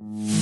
Ось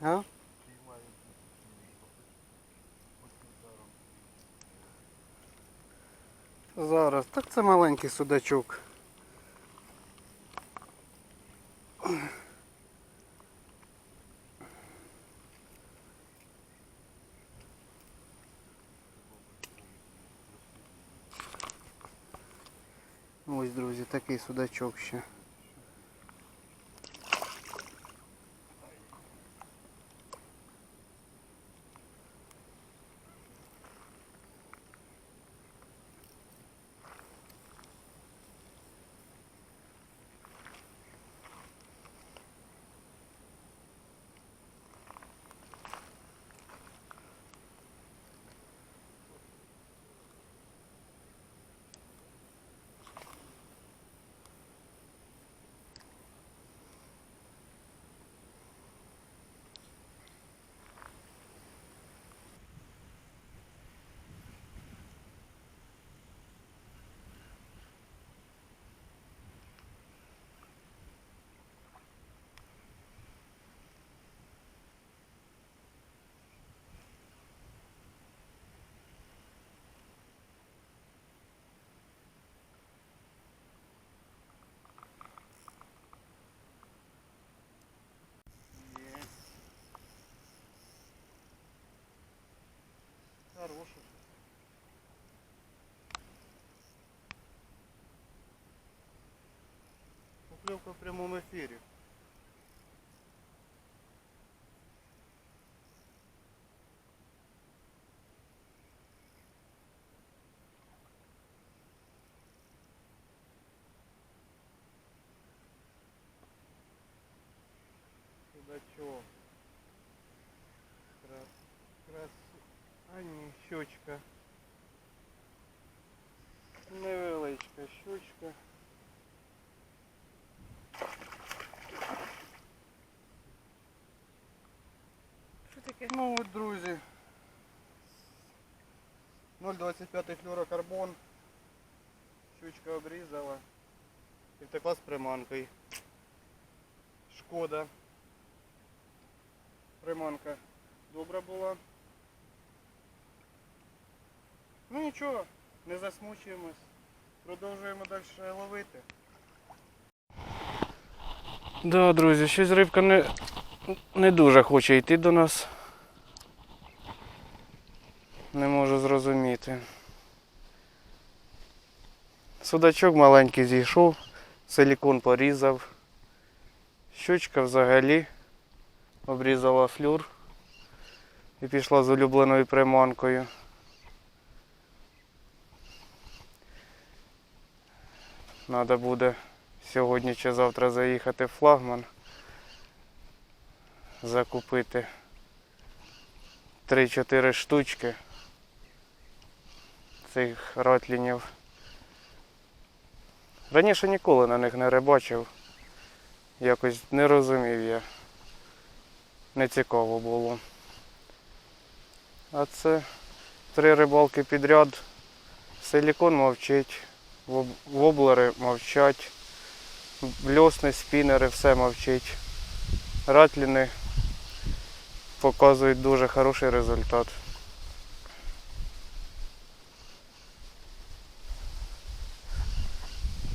А? Зараз. Так це маленький судачок. Ось, друзі, такий судачок ще. Поклевка в прямом эфире. Судачок. Крас, крас, а ні, щучка. Невеличка щучка. Ну от, друзі. 0,25 флюорокарбон. Щучка обрізала. І втекла з приманкою. Шкода. Приманка добра була. Ну нічого, не засмучуємось. Продовжуємо далі ловити. Да, друзі, щось рибка не, не дуже хоче йти до нас. Не можу зрозуміти. Судачок маленький зійшов, силікон порізав. Щучка взагалі обрізала флюр і пішла з улюбленою приманкою. Надо буде сьогодні чи завтра заїхати в флагман, закупити 3-4 штучки цих ротлінів. Раніше ніколи на них не рибачив. Якось не розумів я. Не цікаво було. А це три рибалки підряд. Силікон мовчить, воблери мовчать, бльосни, спінери, все мовчить. Ратліни показують дуже хороший результат.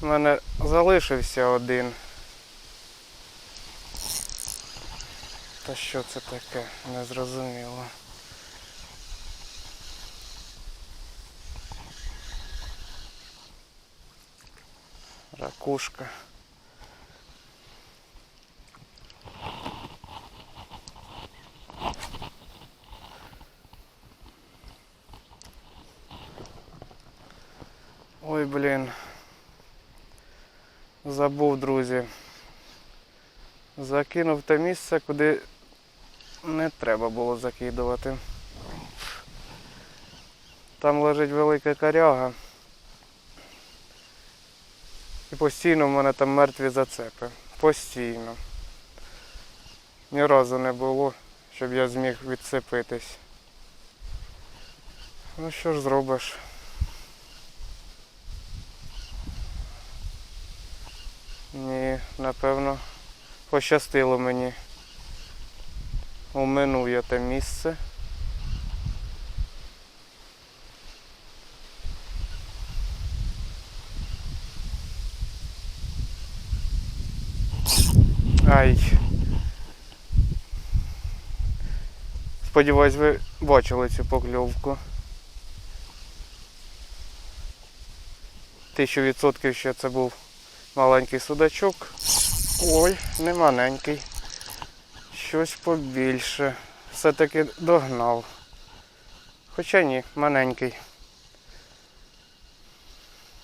У мене залишився один. Та що це таке? Незрозуміло. Ракушка. Ой, блін. Забув, друзі. Закинув те місце, куди не треба було закидувати. Там лежить велика коряга. І постійно в мене там мертві зацепи. Постійно. Ні разу не було, щоб я зміг відцепитись. Ну що ж зробиш? Ні, напевно, пощастило мені. Оминув я те місце. Ай. Сподіваюсь, ви бачили цю покльовку. Тисячу відсотків що це був маленький судачок. Ой, не маленький. Щось побільше. Все-таки догнав. Хоча ні, маленький.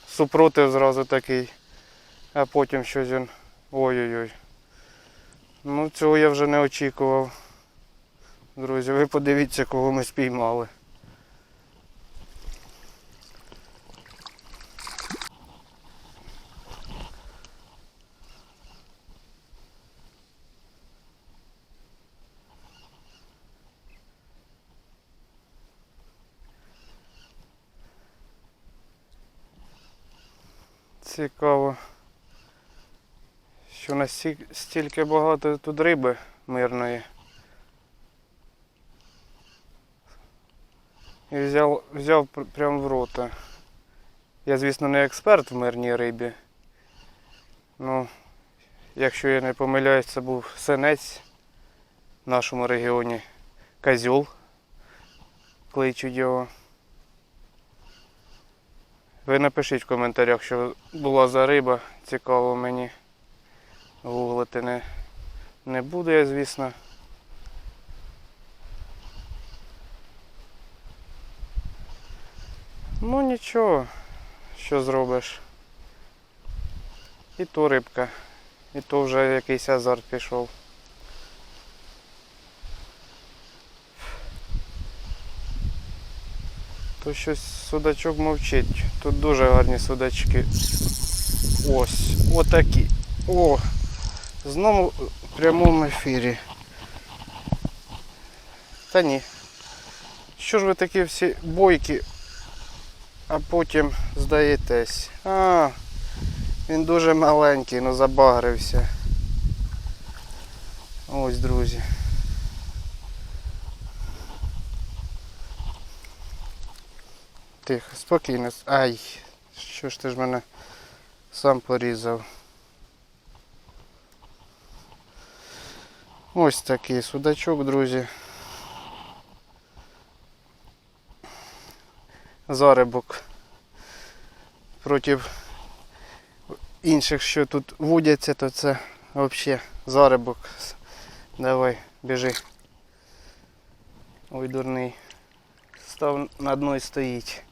Супротив зразу такий. А потім щось він. Ой-ой-ой. Ну цього я вже не очікував. Друзі, ви подивіться, кого ми спіймали. Цікаво, що настільки багато тут риби мирної. І взяв, взяв прямо в рота. Я, звісно, не експерт в мирній рибі. Ну, якщо я не помиляюсь, це був синець в нашому регіоні. Козьол. Кличуть його. Ви напишіть в коментарях, що була за риба, цікаво мені. Гуглити не, не буду я, звісно. Ну нічого, що зробиш. І то рибка, і то вже якийсь азарт пішов. То щось судачок мовчить. Тут дуже гарні судачки. Ось, отакі. О! Знову в прямому ефірі. Та ні. Що ж ви такі всі бойкі, а потім здаєтесь. А, він дуже маленький, ну забагрився. Ось, друзі. Тихо, спокійно. Ай, що ж ти ж мене сам порізав. Ось такий судачок, друзі. Зарибок проти інших, що тут водяться, то це взагалі зарибок. Давай, біжи. Ой, дурний. Став на дно і стоїть.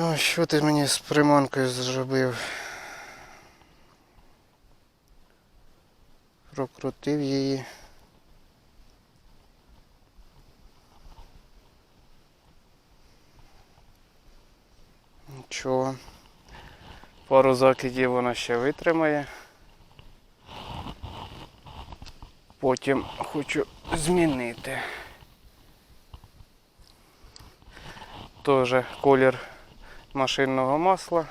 Ой, що ти мені з приманкою зробив? Прокрутив її. Нічого. Пару закидів вона ще витримає. Потім хочу змінити. Теж колір машинного масла.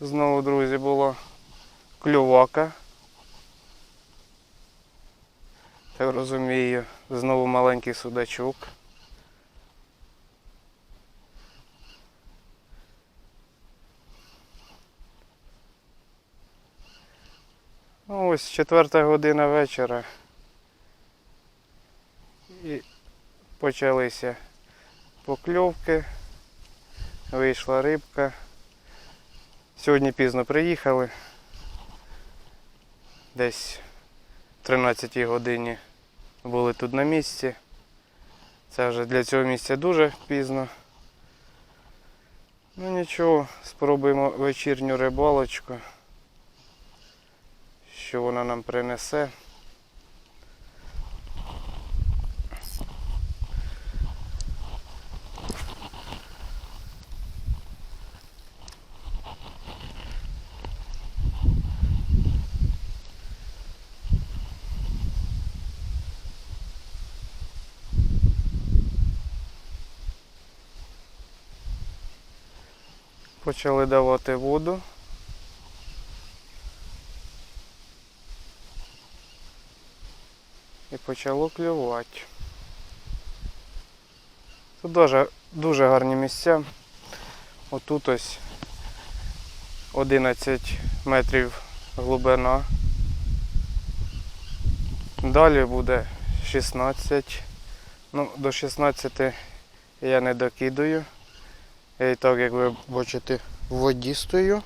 Знову, друзі, була клювака. Так розумію, знову маленький судачок. Ну, ось четверта година вечора. І почалися покльовки, вийшла рибка. Сьогодні пізно приїхали. Десь в 13 годині були тут на місці. Це вже для цього місця дуже пізно. Ну нічого, спробуємо вечірню рибалочку. Що вона нам принесе. Почали давати воду. І почало клювати. Тут дуже, дуже гарні місця. Отут ось 11 метрів глибина. Далі буде 16. Ну, до 16 я не докидаю. Я і так, як ви бачите, в воді стою.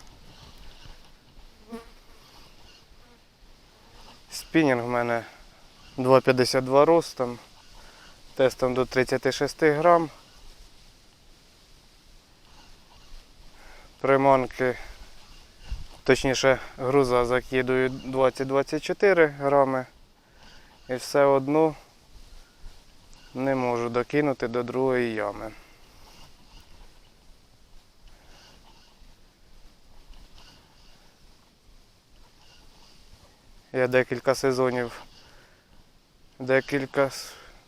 Спінінг в мене 2,52 ростом, тестом до 36 грам. Приманки, точніше груза закидую 20-24 грами і все одно не можу докинути до другої ями. Я декілька сезонів, декілька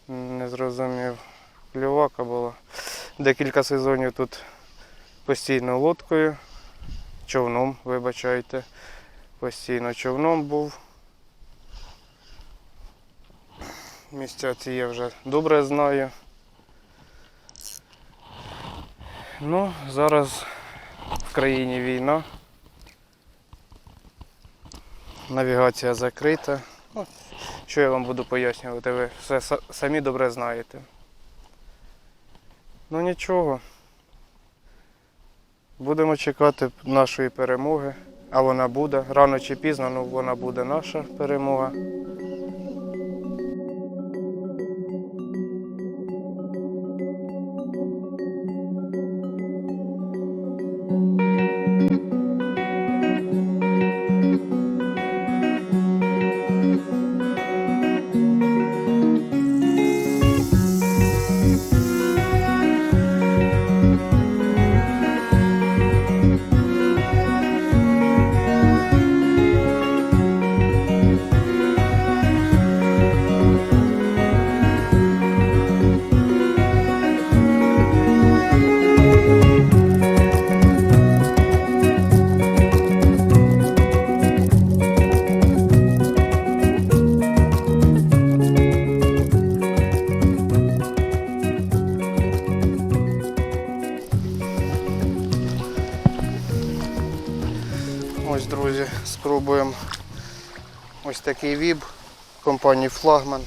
не зрозумів, клювака була. Декілька сезонів тут постійно лодкою, човном, вибачайте. Постійно човном був. Місця ці я вже добре знаю. Ну, зараз в країні війна. Навігація закрита. Ну, що я вам буду пояснювати, ви все самі добре знаєте. Ну нічого. Будемо чекати нашої перемоги, а вона буде. Рано чи пізно, ну вона буде наша перемога. Спробуємо ось такий віб компанії Флагман.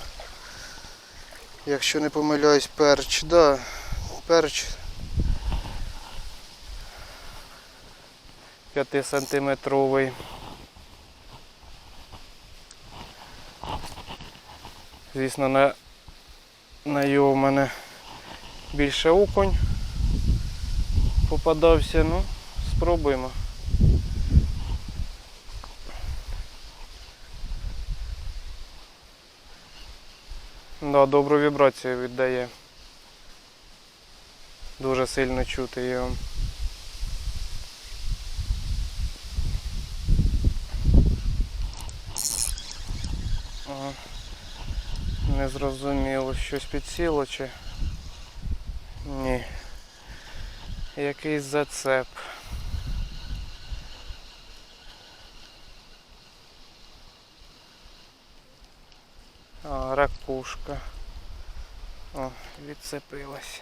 Якщо не помиляюсь, перч, да, перч 5 сантиметровий. Звісно, на, на його в мене більше окунь попадався, ну, спробуємо. Да, добру вібрацію віддає. Дуже сильно чути його. Не зрозуміло, щось підсіло чи. Ні. Якийсь зацеп. А, ракушка. О, відцепилась.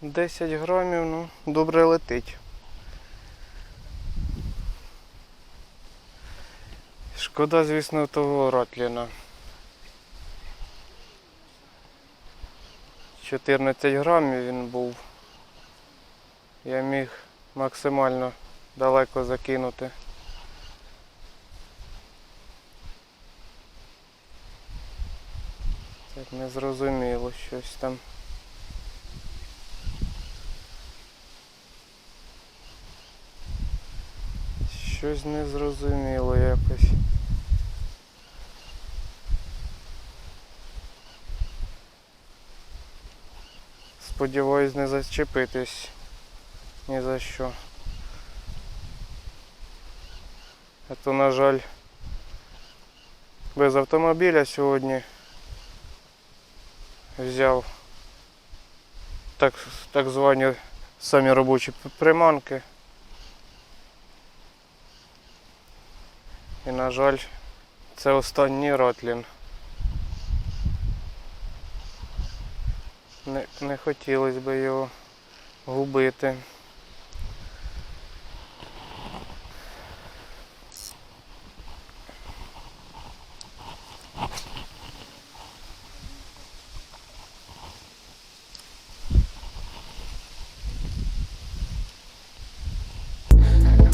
Десять грамів, ну, добре летить. Шкода, звісно, того Ратліна. 14 грамів він був. Я міг максимально далеко закинути. Так не зрозуміло щось там. Щось незрозуміло якось. Сподіваюсь не зачепитись ні за що. А то, на жаль, без автомобіля сьогодні взяв так, так звані самі робочі приманки. І, на жаль, це останній ротлін. Не, не хотілося б його губити.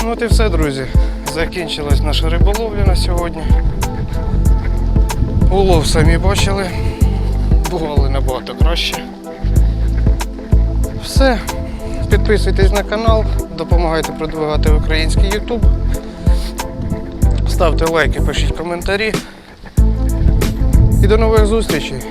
Ну от і все, друзі. Закінчилась наша риболовля на сьогодні. Улов самі бачили. Бували набагато краще. Все. Підписуйтесь на канал, допомагайте продвигати український YouTube. Ставте лайки, пишіть коментарі. І до нових зустрічей.